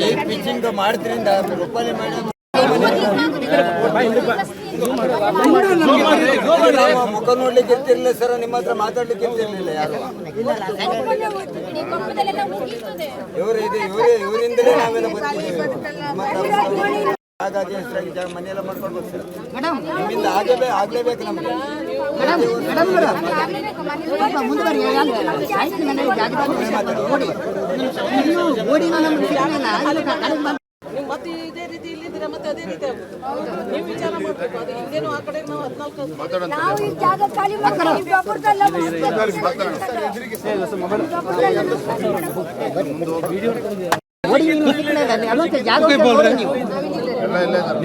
ಈ ಪಿಚ್ಚಿಂಗ್ ಮಾಡಿದ್ರಿಂದ ರೂಪಾಯಿ ಮುಖ ನೋಡ್ಲಿಕ್ಕೆ ಇರ್ತಿರ್ಲಿಲ್ಲ ಸರ್ ನಿಮ್ಮ ಹತ್ರ ಮಾತಾಡ್ಲಿಕ್ಕೆ ಇರ್ತಿರ್ಲಿಲ್ಲ ಯಾರು ಇವರು ಇದು ಇವರೇ ಇವರಿಂದಲೇ ನಾವೆಲ್ಲ ಬರ್ತೀವಿ ಹಾಗಾಗಿ ಮನೆಯೆಲ್ಲ ಮಾಡ್ಕೊಂಡು ಸರ್ ನಿಮ್ಮಿಂದ ಆಗಲೇ ಆಗ್ಲೇಬೇಕು ನಮಗೆ ಮತ್ತೆ ಇದೇ ರೀತಿ ಇಲ್ಲಿದ್ರೆ ಮತ್ತೆ ಅದೇ ರೀತಿ ಆಗುತ್ತೆ. ನೀವು ವಿಚಾರ ಮಾಡಬೇಕು ಅದು ಹಿಂಗೇನು ಆ ಕಡೆ ನಾವು ಹದಿನಾಲ್ಕು ನಾವು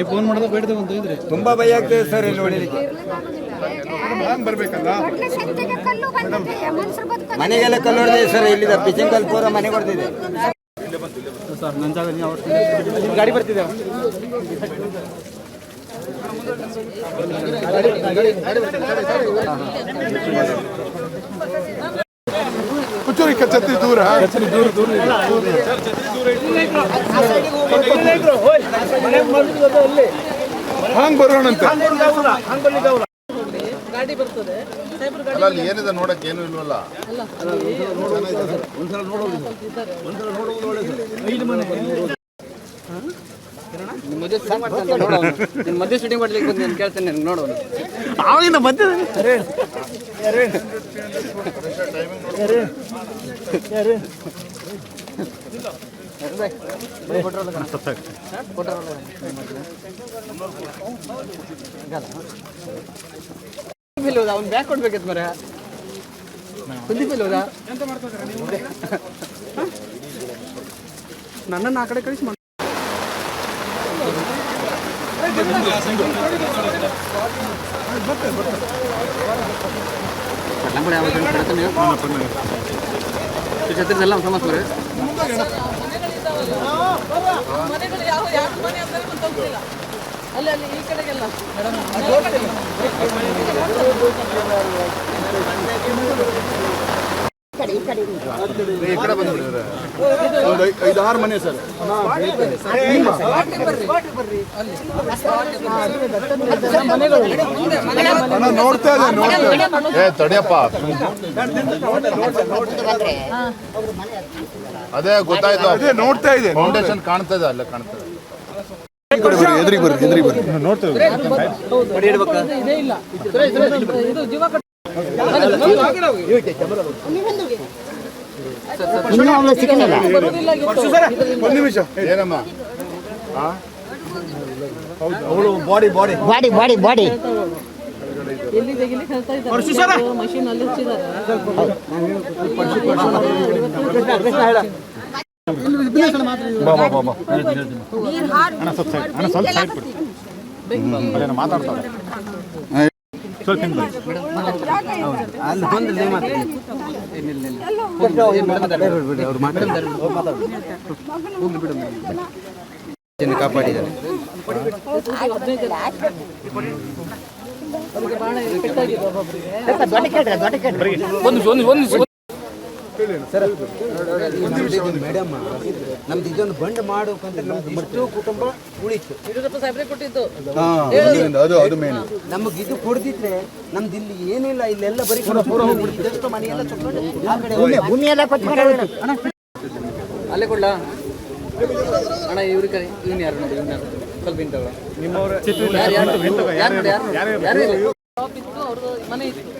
ಫೋನ್ ಕಡೆ. ಬೇಡದೆ ಅಲ್ಲೊಂದು ಇದ್ರೆ. ತುಂಬಾ ಭಯ ಆಗ್ತದೆ ಸರ್ ಇಲ್ಲಿ ಹೊಡಿಲಿಕ್ಕೆ ಮನೆಗೆಲ್ಲ ಕಲ್ಲು ಹೊಡೆದಿದೆ ಸರ್ ಇಲ್ಲಿದ ಪಿಚಿಂಗ್ ಕಲ್ ಪೂರ ಮನೆ ಹೊಡೆದಿದೆ ಕುಚೂರಿ ಛತ್ರಿ ದೂರ ದೂರ ದೂರ ಹಂಗ್ ಬರೋಣಂತೆ. ಗಾಡಿ ಬರ್ತದೆ. ಅಲ್ಲ ಅಲ್ಲಿ ಏನಿದೆ ನೋಡಕ್ಕೆ? ಏನು ಇಲ್ವಲ್ಲ? ಮಧ್ಯೆ ಶೂಟಿಂಗ್ ಮಾಡ್ಲಿಕ್ಕೆ ಬಂದು ನಾನು ಕೇಳ್ತೇನೆ ನೋಡೋಣ ಅವ್ನು ಬ್ಯಾಕ್ ಕೊಡ್ಬೇಕಿತ್ತು ಮರ ಕುಂದಿ ಫೀಲ್ ಹೋದ ನನ್ನನ್ನು ಆ ಕಡೆ ಕಳಿಸಿ ಮಾಡ ಕಳ್ತಾನೆ ಛತ್ರಿ ಎಲ್ಲ ಸಮಸ್ಯೆ ಬರೀ ಮನೆಗಳು ಯಾವ ಯಾವ ಮನೆ ಅಂತ ಗೊತ್ತಾಗ್ತಿಲ್ಲ ಅಲ್ಲಿ ಅಲ್ಲಿ ಈ ಕಡೆಗೆಲ್ಲ ಈ ಕಡೆ ಬಂದ್ಬಿಡಿದ್ರೆ ಒಂದು ಐದು ಆರು ಮನೆ ಸರ್ ನೋಡ್ತಾ ಇದೆ ನೋಡ್ತಾ ಏ ತಡಿಯಪ್ಪ ಅದೇ ಗೊತ್ತಾಯ್ತು. ಅದೇ ನೋಡ್ತಾ ಇದೆ ಫೌಂಡೇಶನ್ ಕಾಣ್ತಾ ಇದೆ ಅಲ್ಲೇ ಕಾಣ್ತಾ ಇದೆ. ಎದುರಿಗೆ ಬರ್ರಿ ಬರ್ರಿ ನೋಡ್ತೇವೆ ಒಂದು ನಿಮಿಷ ಏನಮ್ಮ ಬಾಡಿ ಬಾಡಿ ಬಾಡಿ ಎಲ್ಲಿ ತೆಗಿಲಿಕ್ಕೆ ಹೇಳ್ತಾ ಇದ್ದಾರೆ ಮಷೀನ್ ಅಲ್ಲಿ ಹಚ್ಚಿದ್ದಾರೆ ಕಾಪಾಡಿದ್ದಾರೆ ಕೇಳ್ರಿ ಒಂದು ಒಂದು ಒಂದು ಮೇಡಮ್ ನಮ್ದು ಇದೊಂದು ಬಂಡ್ ಮಾಡೋಕಂತ ನಮ್ದು ಇಷ್ಟು ಕುಟುಂಬ ಉಳಿತು ನಮಗೆ ಇದು ಕೊಡ್ದಿದ್ರೆ ನಮ್ದು ಇಲ್ಲಿ ಏನಿಲ್ಲ ಇಲ್ಲೆಲ್ಲ ಬರೀ ಮನೆಯೆಲ್ಲ ಅಲ್ಲೇ ಕೊಡ್ಲಾ ಅಣ್ಣ ಇವ್ರ ಕರೆ ಇವ್ನು ಯಾರು ನೋಡಿ ಇವ್ನು ಯಾರು ಸ್ವಲ್ಪ ಇಂತವ ಯಾರು ಯಾರು ಯಾರು ಯಾರು ಯಾರು ಅವ್ರದ್ದು ಮನೆ ಇತ್ತು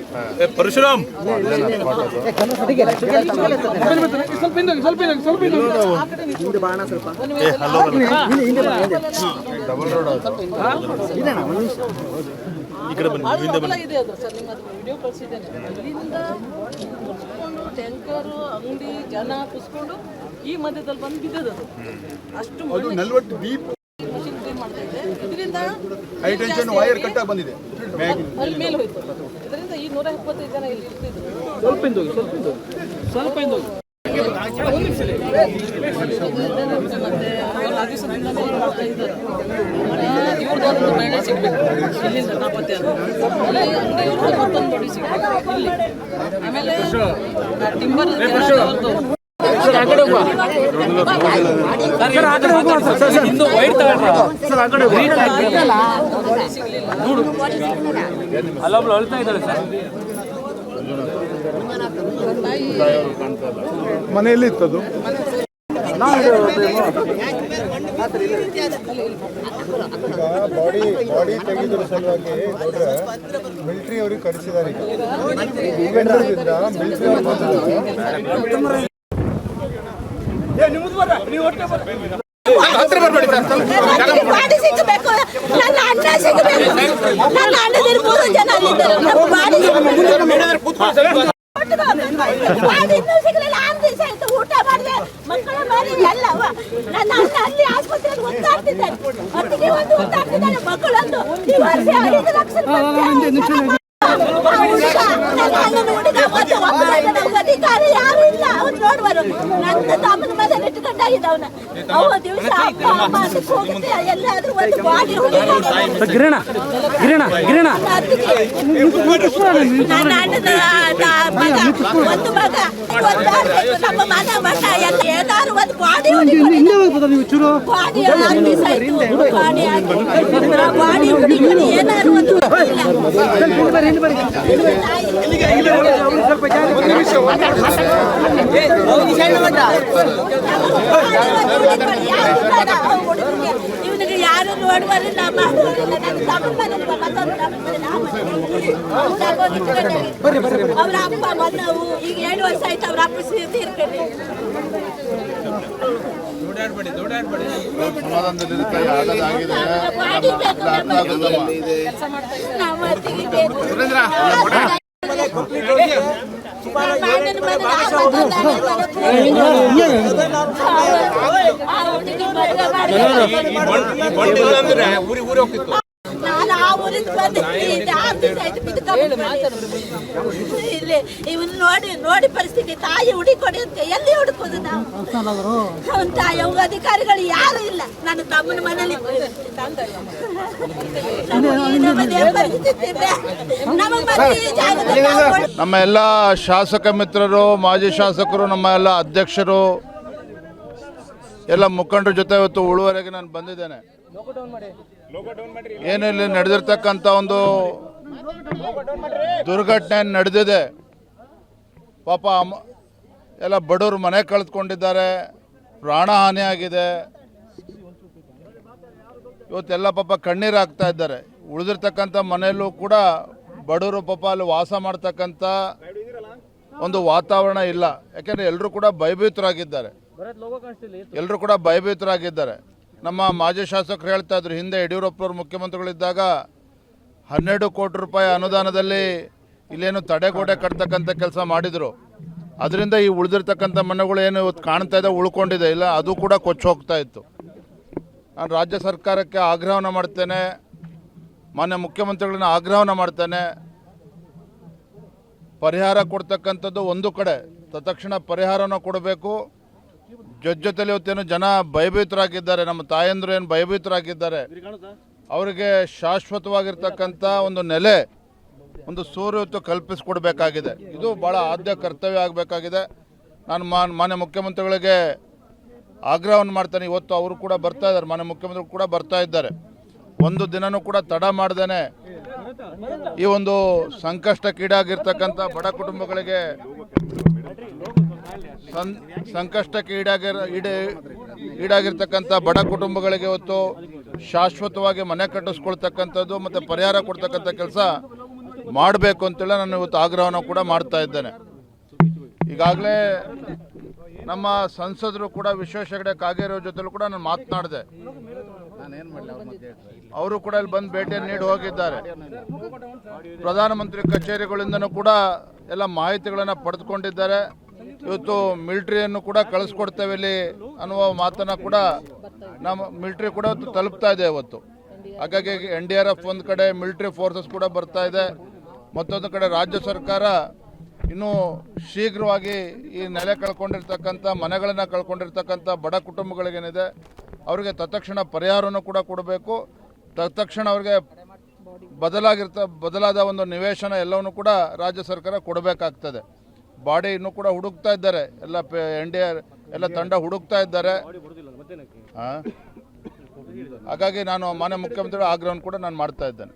ಸ್ವಲ್ಪ ಹಿಂದೋಗಿ ಸ್ವಲ್ಪ ಹಿಂದೋಗಿ ಸ್ವಲ್ಪ ಹಿಂದೋಗಿ ಡಬಲ್ ರೋಡ್ ಅದು ಆದ್ರೂ ಅಗಲ ಇದೆ ಸರ್ ನಿಮ್ಮ ವಿಡಿಯೋ ಕಳಿಸಿದ್ದೇನೆ ಇಲ್ಲಿಂದ ಮುಚ್ಕೊಂಡು ಟ್ಯಾಂಕರು ಅಂಗಡಿ ಜನ ಕುಸ್ಕೊಂಡು ಈ ಮಧ್ಯದಲ್ಲಿ ಬಂದು ಬಿದ್ದದ ಅದು ಅಷ್ಟು ಅದು ನಲ್ವತ್ತು ಬೀಪ್ ಮಷಿನ್ ಕ್ಲೀನ್ ಮಾಡ್ತಾ ಇದೆ ಇದರಿಂದ ಹೈ ಟೆನ್ಷನ್ ವೈರ್ ಕಟ್ಟಾಗಿ ಬಂದಿದೆ. ಅಲ್ಲಿ ಮೇಲೆ ಹೋಯ್ತು. ಇದರಿಂದ ಈ ನೂರ ಎಪ್ಪತ್ತೈದು ಜನ ಇಲ್ಲಿ ಇರ್ತಿದ್ರು. ಸ್ವಲ್ಪ ಹಿಂದೋಗಿ ಸ್ವಲ್ಪ ಹಿಂದೋಗಿ ಸ್ವಲ್ಪ ನೋಡ್ತಾ ಇದ್ದಾರೆ ಇವ್ರದ್ದು ಒಂದು ಬೆಳೆ ಸಿಗ್ಬೇಕು. ಇಲ್ಲಿಂದ ನಾಪತ್ತೆ ಅದು. ಆಮೇಲೆ ಇವ್ರದ್ದು ಮತ್ತೊಂದು ಬಾಡಿ ಸಿಗ್ಬೇಕು ಇಲ್ಲಿ ಆಮೇಲೆ ಟಿಂಬರ್ ಅವ್ರದ್ದು ಅಲ್ಲೊಬ್ಳು ಅಳ್ತಾ ಇದ್ದಾಳೆ ಸರ್. ಮನೆಯಲ್ಲಿ ಇತ್ತದು ಬಾಡಿ ಬಾಡಿ ತೆಗೆದ್ರ ಸಲುವಾಗಿ ನೋಡ್ರೆ ಮಿಲಿಟರಿ ಅವ್ರಿಗೆ ಕರೆಸಿದ್ದಾರೆ. ಮಿಲಿಟರಿ ಬಾಡಿ ಸಿಗಬೇಕು. ನನ್ನ ಅಣ್ಣ ಸಿಗಬೇಕು. ನನ್ನ ಅಣ್ಣದಿರು ಮೂರು ಜನ ಅಲ್ಲಿದ್ದಾರೆ. ನಮ್ಮ ಬಾಡಿ ಬಾಡಿ ಇನ್ನೂ ಸಿಗಲಿಲ್ಲ ಆರು ದಿವಸ ಆಯ್ತು ಊಟ ಮಾಡಿದೆ. ಮಕ್ಕಳ ಬಾರಿ ಎಲ್ಲವ. ನನ್ನ ಅಣ್ಣ ಅಲ್ಲಿ ಆಸ್ಪತ್ರೆಯಲ್ಲಿ ಒತ್ತಾಡ್ತಿದ್ದಾರೆ ಹೊತ್ತಿಗೆ ಒಂದು ಒತ್ತಾಡ್ತಿದ್ದಾರೆ ಮಕ್ಕಳೊಂದು. ಈ ವರ್ಷ ಐದು ಲಕ್ಷ ರೂಪಾಯಿ. ನನ್ನ ಅಣ್ಣನ ಹುಡುಗ ಮತ್ತೆ ಒಬ್ಬನೇ ಅಧಿಕಾರಿ ನೋಡುವರು ನನ್ನ ತಮ್ಮನ ಮನೇಲಿ ಇಟ್ಕೊಂಡಾಗಿದ್ದ ಅವನ ಅವ ದಿವಸ ಅಪ್ಪ ಅಮ್ಮ ಅದಕ್ಕೆ ಹೋಗುತ್ತೆ ಎಲ್ಲಾದ್ರೂ ಒಂದು ಬಾಡಿ ಗಿರಣ ಗಿರಣ ಗಿರಣ. ನನ್ನ ಅಣ್ಣನ ಮಗ ಒಂದು ಮಗ. ನಮ್ಮ ಮನ ಮಠ ಎಲ್ಲ ಏನಾದ್ರು ಒಂದು ಬಾಡಿ ಬಾಡಿ ಬಾಡಿ ಬಾಡಿ ಏನಾದ್ರು ಒಂದು ಇವನಿಗೆ ಯಾರು ನೋಡುವರು ಅವ್ರ ಅಪ್ಪ ಬಂದವು ಈಗ ಏಳು ವರ್ಷ ಆಯ್ತು ಅವ್ರ ಅಪ್ಪ ತೀರ್ಕೊಂಡು ಆಗಿದೆ ಅತ್ತಿಗೆ ನಾನು ಆ ಊರಿಗೆ ಬಂದಿದ್ದೆ ಆರು ದಿವಸ ಇಲ್ಲಿ ಇವನ್ ನೋಡಿ ನೋಡಿ ಪರಿಸ್ಥಿತಿ. ತಾಯಿ ಹುಡುಕೊಡಿ ಅಂತ. ಎಲ್ಲಿ ಹುಡುಕೋದು ಅವ್ರ ಅಧಿಕಾರಿಗಳು ಯಾರು ಇಲ್ಲ. ನನ್ನ ತಮ್ಮನ ಮನೇಲಿ ನಮ್ಮ ಎಲ್ಲ ಶಾಸಕ ಮಿತ್ರರು ಮಾಜಿ ಶಾಸಕರು ನಮ್ಮ ಎಲ್ಲ ಅಧ್ಯಕ್ಷರು ಎಲ್ಲ ಮುಖಂಡರ ಜೊತೆ ಇವತ್ತು ಉಳುವರೆಗೆ ನಾನು ಬಂದಿದ್ದೇನೆ. ಏನು ಇಲ್ಲಿ ನಡೆದಿರ್ತಕ್ಕಂಥ ಒಂದು ದುರ್ಘಟನೆ ನಡೆದಿದೆ. ಪಾಪ ಅಮ್ಮ ಎಲ್ಲ ಬಡವರು ಮನೆ ಕಳೆದುಕೊಂಡಿದ್ದಾರೆ. ಪ್ರಾಣಹಾನಿ ಆಗಿದೆ ಇವತ್ತೆಲ್ಲ ಪಾಪ ಕಣ್ಣೀರು ಹಾಕ್ತಾ ಇದ್ದಾರೆ. ಉಳಿದಿರ್ತಕ್ಕಂಥ ಮನೆಯಲ್ಲೂ ಕೂಡ ಬಡವರು ಪಾಪ ಅಲ್ಲಿ ವಾಸ ಮಾಡ್ತಕ್ಕಂಥ ಒಂದು ವಾತಾವರಣ ಇಲ್ಲ. ಯಾಕೆಂದರೆ ಎಲ್ಲರೂ ಕೂಡ ಭಯಭೀತರಾಗಿದ್ದಾರೆ. ಎಲ್ಲರೂ ಕೂಡ ಭಯಭೀತರಾಗಿದ್ದಾರೆ. ನಮ್ಮ ಮಾಜಿ ಶಾಸಕರು ಹೇಳ್ತಾ ಇದ್ರು, ಹಿಂದೆ ಯಡಿಯೂರಪ್ಪನವರು ಮುಖ್ಯಮಂತ್ರಿಗಳಿದ್ದಾಗ ಹನ್ನೆರಡು ಕೋಟಿ ರೂಪಾಯಿ ಅನುದಾನದಲ್ಲಿ ಇಲ್ಲೇನು ತಡೆಗೋಡೆ ಕಟ್ತಕ್ಕಂಥ ಕೆಲಸ ಮಾಡಿದರು. ಅದರಿಂದ ಈ ಉಳಿದಿರ್ತಕ್ಕಂಥ ಮನೆಗಳು ಏನು ಇವತ್ತು ಕಾಣ್ತಾ ಇದೆ, ಉಳ್ಕೊಂಡಿದೆ. ಇಲ್ಲ, ಅದು ಕೂಡ ಕೊಚ್ಚಿ ಹೋಗ್ತಾ ಇತ್ತು. ನಾನು ರಾಜ್ಯ ಸರ್ಕಾರಕ್ಕೆ ಆಗ್ರಹವನ್ನು ಮಾಡ್ತೇನೆ. ಮಾನ್ಯ ಮುಖ್ಯಮಂತ್ರಿಗಳನ್ನ ಆಗ್ರಹವನ್ನು ಮಾಡ್ತೇನೆ. ಪರಿಹಾರ ಕೊಡ್ತಕ್ಕಂಥದ್ದು ಒಂದು ಕಡೆ. ತತ್ಕ್ಷಣ ಪರಿಹಾರನ ಕೊಡಬೇಕು. ಜೊತೆ ಜೊತೆಲಿ ಇವತ್ತೇನು ಜನ ಭಯಭೀತರಾಗಿದ್ದಾರೆ. ನಮ್ಮ ತಾಯಂದ್ರು ಏನು ಭಯಭೀತರಾಗಿದ್ದಾರೆ. ಅವರಿಗೆ ಶಾಶ್ವತವಾಗಿರ್ತಕ್ಕಂಥ ಒಂದು ನೆಲೆ ಒಂದು ಸೂರ್ಯವತ್ತು ಕಲ್ಪಿಸಿಕೊಡ್ಬೇಕಾಗಿದೆ. ಇದು ಭಾಳ ಆದ್ಯ ಕರ್ತವ್ಯ ಆಗಬೇಕಾಗಿದೆ. ನಾನು ಮಾನ್, ಮಾನ್ಯ ಮುಖ್ಯಮಂತ್ರಿಗಳಿಗೆ ಆಗ್ರಹವನ್ನು ಮಾಡ್ತೇನೆ. ಇವತ್ತು ಅವರು ಕೂಡ ಬರ್ತಾ ಇದ್ದಾರೆ. ಮಾನ್ಯ ಮುಖ್ಯಮಂತ್ರಿಗಳು ಕೂಡ ಬರ್ತಾ ಇದ್ದಾರೆ. ಒಂದು ದಿನನೂ ಕೂಡ ತಡ ಮಾಡ್ದೇನೆ. ಈ ಒಂದು ಸಂಕಷ್ಟಕ್ಕೀಡಾಗಿರ್ತಕ್ಕಂಥ ಬಡ ಕುಟುಂಬಗಳಿಗೆ ಸಂ, ಸಂಕಷ್ಟಕ್ಕೆ ಈಡಾಗಿರ, ಈಡ, ಈಡಾಗಿರ್ತಕ್ಕಂಥ ಬಡ ಕುಟುಂಬಗಳಿಗೆ ಇವತ್ತು ಶಾಶ್ವತವಾಗಿ ಮನೆ ಕಟ್ಟಿಸ್ಕೊಳ್ತಕ್ಕಂಥದ್ದು ಮತ್ತು ಪರಿಹಾರ ಕೊಡ್ತಕ್ಕಂಥ ಕೆಲಸ ಮಾಡಬೇಕು ಅಂತೇಳಿ ನಾನು ಇವತ್ತು ಆಗ್ರಹವನ್ನು ಕೂಡ ಮಾಡ್ತಾ ಇದ್ದೇನೆ. ಈಗಾಗಲೇ ನಮ್ಮ ಸಂಸದರು ಕೂಡ ವಿಶ್ವೇಶ್ ಹೆಗಡೆ ಕಾಗೇರಿ ಜೊತೆಲೂ ಕೂಡ ನಾನು ಮಾತನಾಡಿದೆ. ಅವರು ಕೂಡ ಇಲ್ಲಿ ಬಂದು ಭೇಟಿಯನ್ನು ನೀಡಿ ಹೋಗಿದ್ದಾರೆ. ಪ್ರಧಾನಮಂತ್ರಿ ಕಚೇರಿಗಳಿಂದನೂ ಕೂಡ ಎಲ್ಲ ಮಾಹಿತಿಗಳನ್ನು ಪಡೆದುಕೊಂಡಿದ್ದಾರೆ. ಇವತ್ತು ಮಿಲಿಟರಿಯನ್ನು ಕೂಡ ಕಳಿಸ್ಕೊಡ್ತೇವೆ ಇಲ್ಲಿ ಅನ್ನುವ ಮಾತನ್ನ ಕೂಡ ನಮ್ಮ ಮಿಲಿಟರಿ ಕೂಡ ತಲುಪ್ತಾ ಇದೆ ಇವತ್ತು. ಹಾಗಾಗಿ ಎನ್ ಡಿ ಆರ್ ಎಫ್ ಒಂದು ಕಡೆ ಮಿಲಿಟರಿ ಫೋರ್ಸಸ್ ಕೂಡ ಬರ್ತಾ ಇದೆ. ಮತ್ತೊಂದು ಕಡೆ ರಾಜ್ಯ ಸರ್ಕಾರ ಇನ್ನೂ ಶೀಘ್ರವಾಗಿ ಈ ನೆಲೆ ಕಳ್ಕೊಂಡಿರ್ತಕ್ಕಂಥ, ಮನೆಗಳನ್ನು ಕಳ್ಕೊಂಡಿರ್ತಕ್ಕಂಥ ಬಡ ಕುಟುಂಬಗಳಿಗೇನಿದೆ, ಅವರಿಗೆ ತತ್ಕ್ಷಣ ಪರಿಹಾರವನ್ನು ಕೂಡ ಕೊಡಬೇಕು. ತತ್ಕ್ಷಣ ಅವರಿಗೆ ಬದಲಾಗಿರ್ತ, ಬದಲಾದ ಒಂದು ನಿವೇಶನ ಎಲ್ಲವನ್ನು ಕೂಡ ರಾಜ್ಯ ಸರ್ಕಾರ ಕೊಡಬೇಕಾಗ್ತದೆ. ಬಾಡಿ ಇನ್ನೂ ಕೂಡ ಹುಡುಕ್ತಾ ಇದ್ದಾರೆ. ಎಲ್ಲ ಎನ್ ಡಿ ಆರ್ ಎಲ್ಲ ತಂಡ ಹುಡುಕ್ತಾ ಇದ್ದಾರೆ. ಹಾಗಾಗಿ ನಾನು ಮಾನ್ಯ ಮುಖ್ಯಮಂತ್ರಿಗಳ ಆಗ್ರಹವನ್ನು ಕೂಡ ನಾನು ಮಾಡ್ತಾ ಇದ್ದೇನೆ.